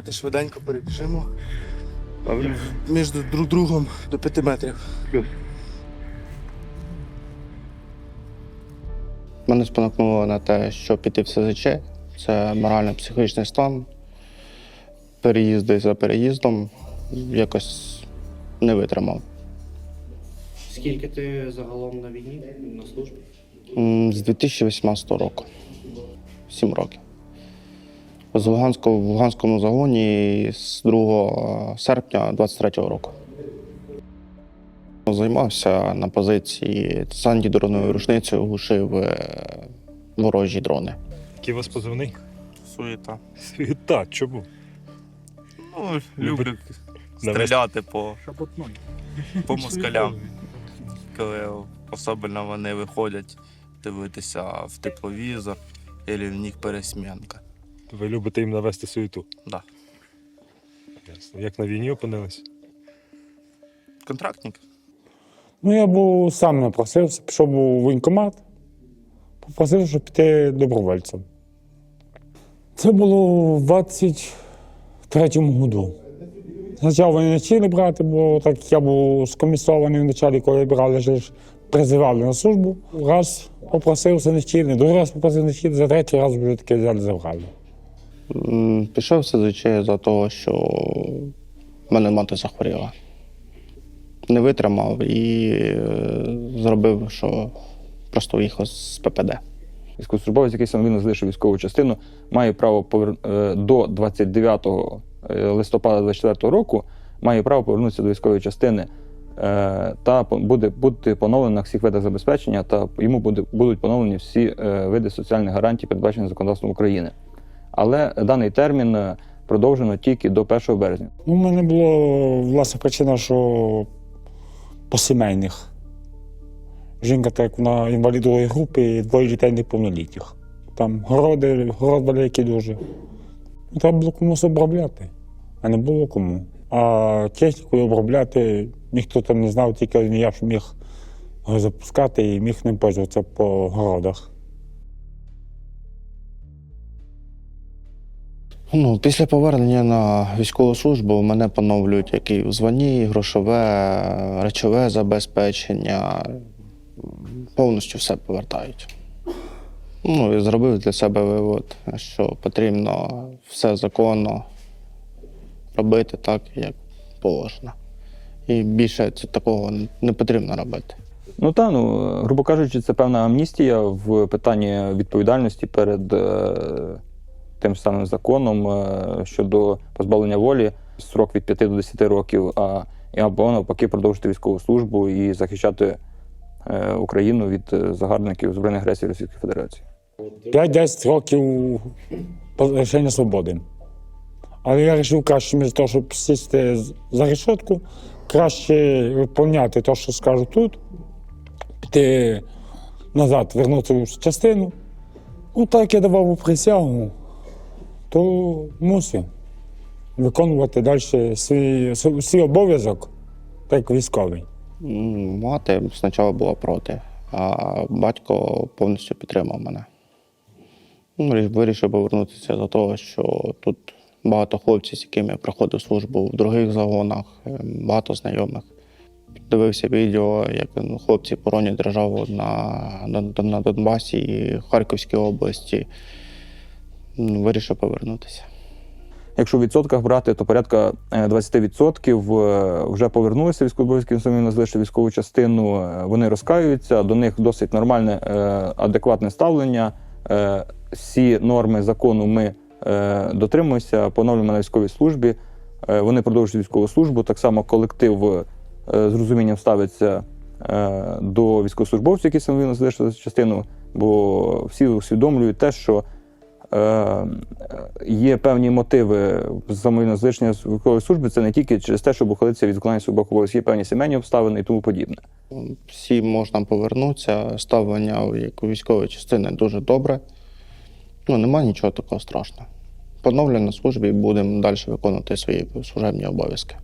Давайте швиденько перебіжимо Добре. між друг другом до 5 метрів. Мене спонукнуло на те, що піти в СЗЧ. Це морально-психологічний стан. Переїзди за переїздом якось не витримав. Скільки ти загалом на війні на службі? З 2018 року. Сім років. З Луганського, в Луганському загоні з 2 серпня 23-го року. Займався на позиції з антидроновою рушницею, глушив е, ворожі дрони. Який у вас позивний? Суєта. Так, чому? Ну, люблю люблю стріляти по, по москалям, коли особливо вони виходять дивитися в тепловізор або в них пересмінка. Ви любите їм навести суєту. Да. Ясно. Як на війні опинились? Контрактник? Ну, я був сам напросився, пішов у воєнкомат, попросив, щоб піти добровольцем. Це було в 23-му году. Спочатку вони не хотіли брати, бо так я був скомісований вначалі, коли брали, вже ж призивали на службу. Раз попросився, не хотіли, другий раз попросив, не хотіли, за третій раз вже таки взяли забрали. Пішов в за того, що в мене мати захворіла. Не витримав і е, зробив, що просто виїхав з ППД. Військовослужбовець, який самовільно залишив військову частину, має право повер... е, до 29 листопада 24 року має право повернутися до військової частини е, та буде бути поновлено всіх видах забезпечення, та йому буде, будуть поновлені всі е, види соціальних гарантій, передбачені законодавством України. Але даний термін е, продовжено тільки до 1 березня. Ну, У мене було власна причина, що по сімейних. Жінка так вона інвалід групи і двоє дітей неповнолітніх. Там городи, город великий дуже. Ну, Треба було комусь обробляти, а не було кому. А технікою обробляти ніхто там не знав, тільки я ж міг запускати і міг ним пользуватися по городах. Ну, після повернення на військову службу мене поновлюють як і в грошове, речове забезпечення. Повністю все повертають. Ну, і зробив для себе вивод, що потрібно все законно робити так, як положено. І більше такого не потрібно робити. Ну та ну, грубо кажучи, це певна амністія в питанні відповідальності перед е, тим самим законом е, щодо позбавлення волі, срок від 5 до 10 років, а або навпаки продовжити військову службу і захищати е, Україну від е, загарбників збройної агресії Російської Федерації. 5-10 років лишення свободи. Але я вирішив краще, між того, щоб сісти за решетку, краще виконувати те, що скажу тут, піти назад, вернутися в частину. Ну, так я давав присягу, то мусив виконувати далі свій, свій обов'язок, так як військовий. Мати спочатку була проти, а батько повністю підтримав мене. Ну, Вирішив повернутися до того, що тут багато хлопців, з якими я проходив службу в других загонах, е, багато знайомих. Дивився відео, як ну, хлопці боронять державу на, на, на Донбасі і Харківській області. Вирішив повернутися. Якщо в відсотках брати, то порядка е, 20% е, вже повернулися військовообов'язки, самі залишили військову частину. е, Вони розкаюються, до них досить нормальне, е, адекватне ставлення. Е, Всі норми закону ми е, дотримуємося, поновлюємо на військовій службі. Е, Вони продовжують військову службу. Так само колектив е, з розумінням ставиться е, до військовослужбовців, які самовільно залишили частину, бо всі усвідомлюють те, що е, є певні мотиви з військової служби. Це не тільки через те, щоб ухилитися від виконання своїх обов'язків, є певні сімейні обставини і тому подібне. Всі можна повернутися, ставлення як у військової частини дуже добре. Ну, немає нічого такого страшного. Поновлю на службі і будемо далі виконувати свої служебні обов'язки.